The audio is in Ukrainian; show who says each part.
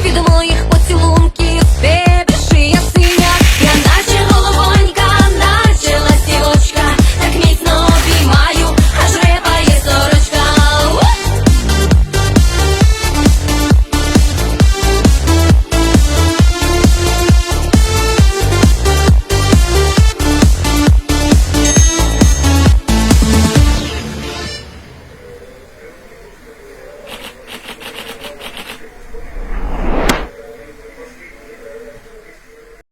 Speaker 1: від моїх